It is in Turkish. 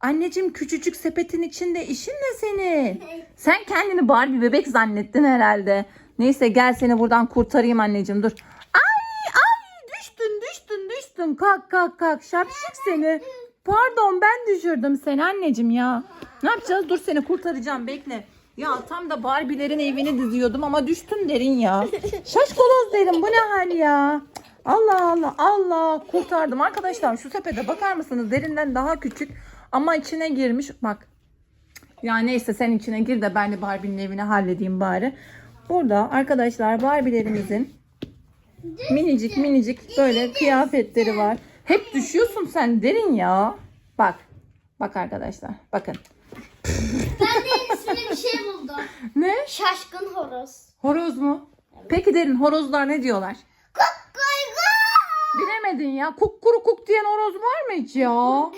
Anneciğim küçücük sepetin içinde işin ne senin? Sen kendini Barbie bebek zannettin herhalde. Neyse gel seni buradan kurtarayım anneciğim dur. Ay ay düştün düştün düştün. Kalk kalk kalk şapşik seni. Pardon ben düşürdüm seni anneciğim ya. Ne yapacağız? Dur seni kurtaracağım bekle. Ya tam da Barbie'lerin evini diziyordum ama düştün derin ya. Şaşkaloz derin bu ne hal ya? Allah Allah Allah kurtardım arkadaşlar şu sepete bakar mısınız derinden daha küçük ama içine girmiş bak ya neyse sen içine gir de ben de Barbie'nin evini halledeyim bari. Burada arkadaşlar Barbie'lerimizin minicik minicik böyle kıyafetleri var. Hep düşüyorsun sen derin ya. Bak. Bak arkadaşlar. Bakın. Ben de ismini bir şey buldum. Ne? Şaşkın horoz. Horoz mu? Peki derin horozlar ne diyorlar? Kukuygu. Bilemedin ya. Kuk kuru kuk diyen horoz var mı hiç ya?